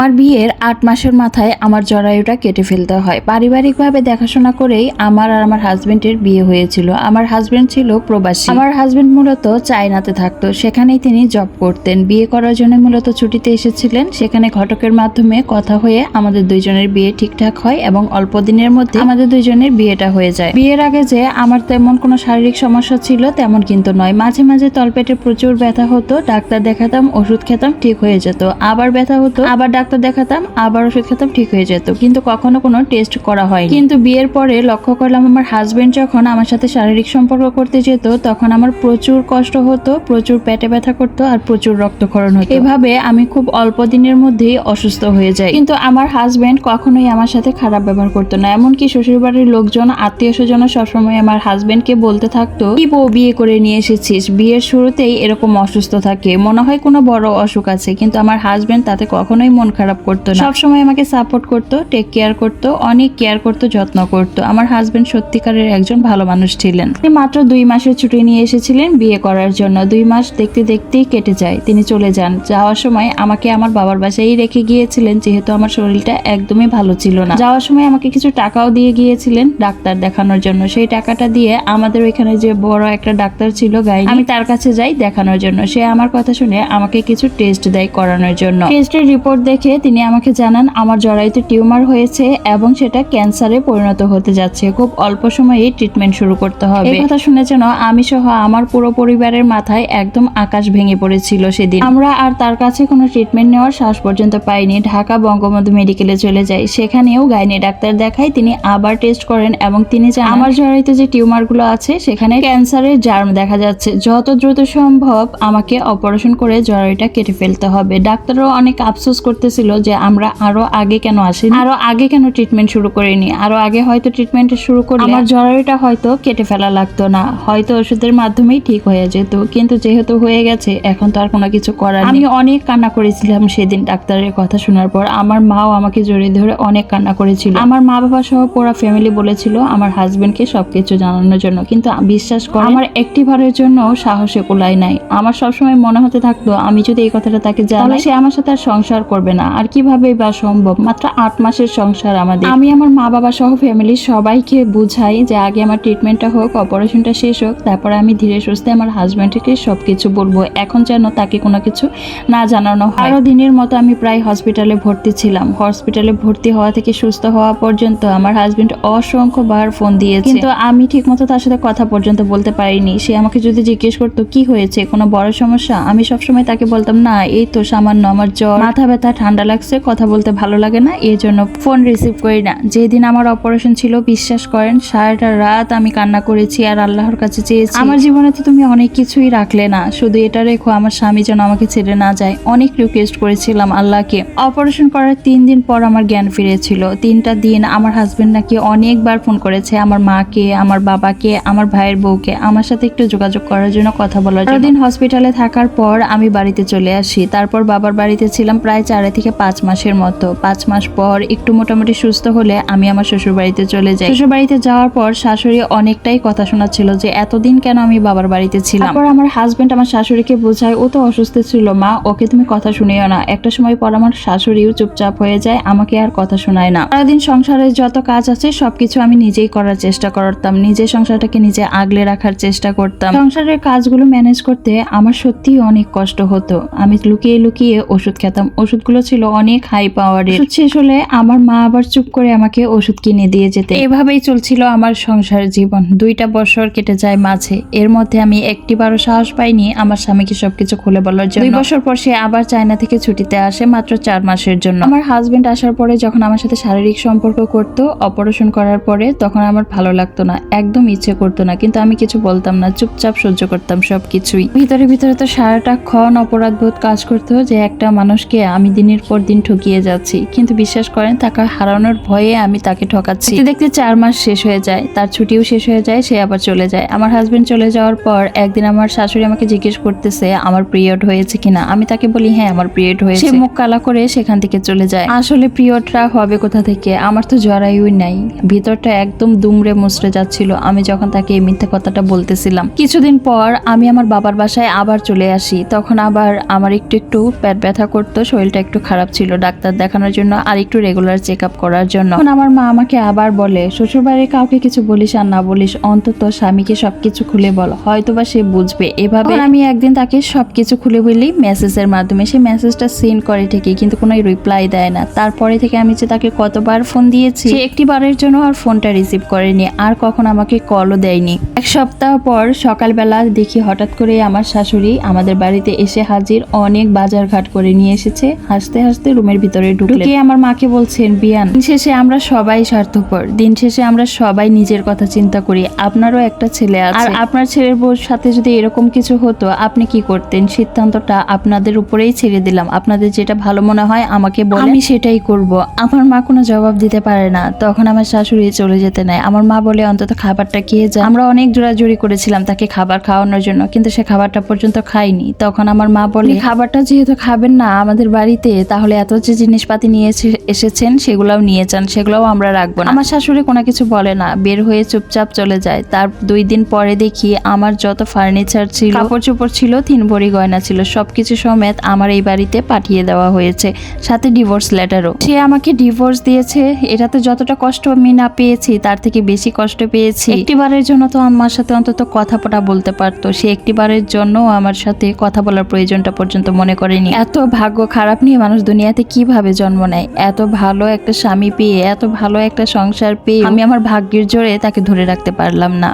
আমার বিয়ের আট মাসের মাথায় আমার জরায়ুটা কেটে ফেলতে হয়। পারিবারিকভাবে দেখাশোনা করেই আমার আর আমার হাজবেন্ডের বিয়ে হয়েছিল। আমার হাজবেন্ড ছিল প্রবাসী। আমার হাজবেন্ড মূলত চায়নাতে থাকতো। সেখানেই তিনি জব করতেন। বিয়ে করার জন্য মূলত ছুটিতে এসেছিলেন। সেখানে ঘটকের মাধ্যমে কথা হয়ে আমাদের দুইজনের বিয়ে ঠিকঠাক হয় এবং অল্প দিনের মধ্যে আমাদের দুইজনের বিয়েটা হয়ে যায়। বিয়ের আগে যে আমার তেমন কোনো শারীরিক সমস্যা ছিল তেমন কিন্তু নয়। মাঝে মাঝে তলপেটে প্রচুর ব্যথা হতো। ডাক্তার দেখাতাম, ওষুধ খেতাম, ঠিক হয়ে যেত। আবার ব্যথা হতো, আবার ডাক্তার দেখাতাম, আবার ওষুধ খেতাম, ঠিক হয়ে যেত। কিন্তু কখনো কোনো টেস্ট করা হয়নি। কিন্তু বিয়ের পরে লক্ষ্য করলাম আমার হাজবেন্ড যখন আমার সাথে শারীরিক সম্পর্ক করতে যেত, তখন আমার প্রচুর কষ্ট হতো, প্রচুর পেটে ব্যথা করতো আর প্রচুর রক্তক্ষরণ হতো। এভাবে আমি খুব অল্প দিনের মধ্যেই অসুস্থ হয়ে যাই। কিন্তু আমার হাজবেন্ড কখনোই আমার সাথে খারাপ ব্যবহার করতো না। এমনকি শ্বশুরবাড়ির লোকজন, আত্মীয় স্বজন সবসময় আমার হাজবেন্ডকে বলতে থাকতো, কি বউ বিয়ে করে নিয়ে এসেছিস? বিয়ের শুরুতেই এরকম অসুস্থ থাকে। মনে হয় কোনো বড় অসুখ আছে। কিন্তু আমার হাজবেন্ড তাতে কখনোই মন খারাপ করতো না। সবসময় আমাকে সাপোর্ট করতো টেক কেয়ার করতো, অনেক কেয়ার করতো, যত্ন করতো। আমার হাজবেন্ড সত্যিকারের একজন ভালো মানুষ ছিলেন। তিনি মাত্র দুই মাসের ছুটি নিয়ে এসেছিলেন বিয়ে করার জন্য। দুই মাস দেখতে দেখতেই কেটে যায়। তিনি চলে যান। যাওয়ার সময় আমাকে আমার বাবার বাসায় রেখে গিয়েছিলেন, যেহেতু আমার শরীরটা একদমই ভালো ছিল না। যাওয়ার সময় আমাকে কিছু টাকাও দিয়ে গিয়েছিলেন ডাক্তার দেখানোর জন্য। সেই টাকাটা দিয়ে আমাদের ওইখানে যে বড় একটা ডাক্তার ছিল গাইনি, আমি তার কাছে যাই দেখানোর জন্য। সে আমার কথা শুনে আমাকে কিছু টেস্ট দেয় করানোর জন্য। টেস্টের রিপোর্ট দেখে তিনি আমাকে জানান, আমার জরায়ুতে টিউমার হয়েছে এবং সেটা ক্যান্সারে পরিণত হতে যাচ্ছে। খুব অল্প সময়েই ট্রিটমেন্ট শুরু করতে হবে। এই কথা শুনে যেন আমি সহ আমার পুরো পরিবারের মাথায় একদম আকাশ ভেঙে পড়েছিল সেদিন। আমরা আর তার কাছে কোনো ট্রিটমেন্ট নেওয়ার সাহস পর্যন্ত পাইনি। ঢাকা বঙ্গবন্ধু মেডিকেলে চলে যাই। সেখানেও গাইনি ডাক্তার দেখাই তিনি আবার টেস্ট করেন এবং তিনি জানান, আমার জরায়ুতে যে টিউমারগুলো আছে, সেখানে ক্যান্সারের জার্ম দেখা যাচ্ছে। যত দ্রুত সম্ভব আমাকে অপারেশন করে জরায়ুটা কেটে ফেলতে হবে। ডাক্তারও অনেক আফসোস করতেছিল যে আমরা আরও আগে কেন আসি আরও আগে কেন ট্রিটমেন্ট শুরু করিনি? আরও আগে হয়তো ট্রিটমেন্ট শুরু করলে আমার জরায়ুটা হয়তো কেটে ফেলা লাগতো না। হয়তো ওষুধের মাধ্যমেই ঠিক হয়ে যেত। কিন্তু যেহেতু হয়ে গেছে এখন তো আর কোনো কিছু করার নেই। আমি অনেক কান্না করেছিলাম সেদিন ডাক্তারের কথা শোনার পর। আমার মাও আমাকে জড়িয়ে ধরে অনেক কান্না করেছিল। আমার মা বাবা সহ পুরো ফ্যামিলি বলেছিল আমার হাজবেন্ডকে সবকিছু জানানোর জন্য। কিন্তু বিশ্বাস করে আমার একটি বারের জন্য সাহসে কোলাই নাই। আমার সবসময় মনে হতে থাকতো আমি যদি এই কথাটা তাকে জানাই সে আমার সাথে আর সংসার করবে না। আর কীভাবে বা সম্ভব? মাত্র আট মাসের সংসার আমাদের। আমি আমার মা বাবা সহ ফ্যামিলির সবাইকে বুঝাই যে আগে আমার ট্রিটমেন্টটা হোক অপারেশনটা শেষ হোক, তারপরে আমি ধীরে সুস্থে আমার হাজবেন্ডকে সবকিছু বলব। এখন যেন তাকে কোনো কিছু না জানানো হয়। আরও দিনের মতো আমি প্রায় হসপিটালে ভর্তি ছিলাম। হসপিটালে ভর্তি হওয়া থেকে সুস্থ হওয়া পর্যন্ত আমার হাজবেন্ড অসংখ্য বার ফোন দিয়েছে। কিন্তু আমি ঠিকমতো তার সাথে কথা পর্যন্ত বলতে পারিনি। সে আমাকে যদি জিজ্ঞেস করতো, কি হয়েছে? কোনো বড় সমস্যা? আমি সবসময় তাকে বলতাম, না, এই তো সামান্য আমার জ্বর, মাথা ব্যথা, ঠান্ডা লাগছে, কথা বলতে ভালো লাগে না, এই জন্য ফোন রিসিভ করি না। যেদিন আমার অপারেশন ছিল, বিশ্বাস করেন, সারাটা রাত আমি কান্না করেছি আর আল্লাহর কাছে চেয়েছি। আমার জীবনে তো তুমি অনেক কিছুই রাখলে না, শুধু এটা রেখো, আমার স্বামী যেন আমাকে ছেড়ে না যায়। অনেক রিকোয়েস্ট করেছিলাম আল্লাহকে। অপারেশন করার তিন দিন পর আমার জ্ঞান ফিরেছিল। তিনটা দিন আমার হাজবেন্ড নাকি অনেকবার ফোন করেছে, আমার মাকে, আমার বাবাকে, আমার ভাইয়ের বউকে, আমার সাথে একটু যোগাযোগ করার জন্য কথা বলার দিন হসপিটালে থাকার পর আমি বাড়িতে চলে আসি। তারপর বাবার বাড়িতে ছিলাম প্রায় চার থেকে পাঁচ মাসের মতো। পাঁচ মাস পর একটু মোটামুটি সুস্থ হলে আমি আমার শ্বশুর বাড়িতে চলে যাই। শ্বশুর বাড়িতে যাওয়ার পর শাশুড়ি অনেকটাই কথা শোনাচ্ছিল যে, এতদিন কেন আমি বাবার বাড়িতে ছিলাম? তারপর আমার হাজবেন্ড আমার শাশুড়িকে বোঝায়, ও তো অসুস্থ ছিল, মা, ওকে তুমি কথা শুনিও না। একটা সময় পর আমার শাশুড়িও চুপচাপ হয়ে যায়, আমাকে আর কথা শোনায় না। সারাদিন সংসারের যত কাজ আছে, সবকিছু আমি নিজেই করার চেষ্টা করতাম। নিজে সংসারটাকে নিজে আগলে রাখার চেষ্টা করতাম। সংসারের কাজগুলো ম্যানেজ করতে আমার সত্যিই অনেক কষ্ট হতো। আমি লুকিয়ে লুকিয়ে ওষুধ খেতাম। ওষুধগুলো ছিল অনেক হাই পাওয়ারের শেষ হলে আমার মা আবার চুপ করে আমাকে ওষুধ কিনে দিয়ে যেতে। এভাবেই চলছিল আমার সংসার জীবন। দুইটা বছর কেটে যায় মাঝে। এর মধ্যে আমি একটিবারও সাহস পাইনি আমার স্বামীকে সবকিছু খুলে বলার জন্য। দুই বছর পর সে আবার চায়না থেকে ছুটিতে আসে মাত্র চার মাসের জন্য। আমার হাজবেন্ড আসার পরে যখন আমার সাথে শারীরিক সম্পর্ক করতো অপারেশন করার পরে তখন আমার ভালো লাগতো না একদম ইচ্ছে করতো না। কিন্তু আমি কিছু বলতাম না চুপচাপ সহ্য করতাম সবকিছুই। ভিতরে ভিতরে তো সারাটা ক্ষণ অপরাধ বোধ কাজ করতো যে একটা মানুষকে আমি দিনের পর দিন ঠকিয়ে যাচ্ছি। কিন্তু বিশ্বাস করেন, তাকে হারানোর ভয়ে আমি তাকে ঠকাচ্ছি। দেখতে চার মাস শেষ হয়ে যায়, তার ছুটিও শেষ হয়ে যায়, সে আবার চলে যায়। আমার হাজবেন্ড চলে যাওয়ার পর একদিন আমার শাশুড়ি আমাকে জিজ্ঞেস করতেছে, আমার পিরিয়ড হয়েছে কিনা? আমি তাকে বলি হ্যাঁ আমার পিরিয়ড হয়েছে। মুখ কালা করে সেখান থেকে চলে যায়। আসলে পিরিয়ডটা হবে কোথা থেকে? আমার তো জরায়ুই নাই। ভিতরটা একদম দুমড়ে মুচড়ে যাচ্ছিল। আমি যখন তাকে এই মিথ্যা কথাটা বলতেছিলাম, কিছুদিন পর আমি আমার বাবার বাসায় আবার চলে আসি। তখন আবার আমার একটু একটু পেট ব্যথা করতো, শরীরটা একটু খারাপ ছিল ডাক্তার দেখানোর জন্য আর একটু রেগুলার চেক আপ করার জন্য। এখন আমার মা আমাকে আবার বলে শ্বশুরবাড়ির কাউকে কিছু বলিস আর না বলিস অন্তত স্বামীকে সবকিছু খুলে বল হয়তোবা সে বুঝবে। এভাবে আমি একদিন তাকে সবকিছু খুলে বলি মেসেজের মাধ্যমে। সে মেসেজটা সেন্ড করে ঠিকই কিন্তু কোনো রিপ্লাই দেয় না। তারপরে থেকে আমি যে তাকে কতবার ফোন দিয়েছি সে একটি বারের জন্য আর ফোনটা রিসিভ করেনি আর কখন আমাকে কলও দেয়নি। এক সপ্তাহ পর সকালবেলা দেখি হঠাৎ করে আমার শাশুড়ি আমাদের বাড়িতে এসে হাজির অনেক বাজার ঘাট করে নিয়ে এসেছে। হাসতে হাসতে রুমের ভিতরে ঢুকে আমার মাকে বলছেন বিয়ান দিন শেষে আমরা সবাই স্বার্থপর। দিন শেষে আমরা সবাই নিজের কথা চিন্তা করি। আপনারও একটা ছেলে আছে। আর আপনার ছেলের বউর সাথে যদি এরকম কিছু হতো আপনি কি করতেন? সিদ্ধান্তটা আপনাদের উপরেই ছেড়ে দিলাম। আপনাদের যেটা ভালো মনে হয় আমাকে বলে আমি সেটাই করব। আমার মা কোনো জবাব দিতে পারে না। তখন আমার শাশুড়ি চলে যেতে নেয়। আমার মা বলে অন্তত খাবারটা খেয়ে যায় আমরা অনেক জোরাজুরি করেছিলাম তাকে খাবার খাওয়ানোর জন্য কিন্তু সে খাবারটা পর্যন্ত খায়নি। তখন আমার মা বলে খাবারটা যেহেতু খাবেন না আমাদের বাড়িতে তাহলে এত যে জিনিসপাতি নিয়ে এসেছেন সেগুলোও নিয়ে যান সেগুলোও আমরা রাখব না। আমার শাশুড়ি কোনো কিছু বলে না বের হয়ে চুপচাপ চলে যায়। তার দুই দিন পরে দেখি আমার যত ফার্নিচার ছিল কাপড় চোপড় ছিল তিন ভরি গয়না ছিল সবকিছু সমেত আমার এই বাড়িতে পাঠিয়ে দেওয়া হয়েছে সাথে ডিভোর্স লেটারও। সে আমাকে ডিভোর্স দিয়েছে এটাতে যতটা কষ্ট আমি না পেয়েছি তার থেকে বেশি কষ্ট পেয়েছি। একটিবারের জন্য তো আমার সাথে অন্তত কথা পটা বলতে পারতো সে একটিবারের জন্য আমার সাথে কথা বলার প্রয়োজনটা পর্যন্ত মনে করেনি। এত ভাগ্য খারাপ নিয়ে মানুষ দুনিয়াতে কীভাবে জন্ম নেয়? এত ভালো একটা স্বামী পেয়ে, এত ভালো একটা সংসার পেয়ে আমি আমার ভাগ্যের জোরে তাকে ধরে রাখতে পারলাম না।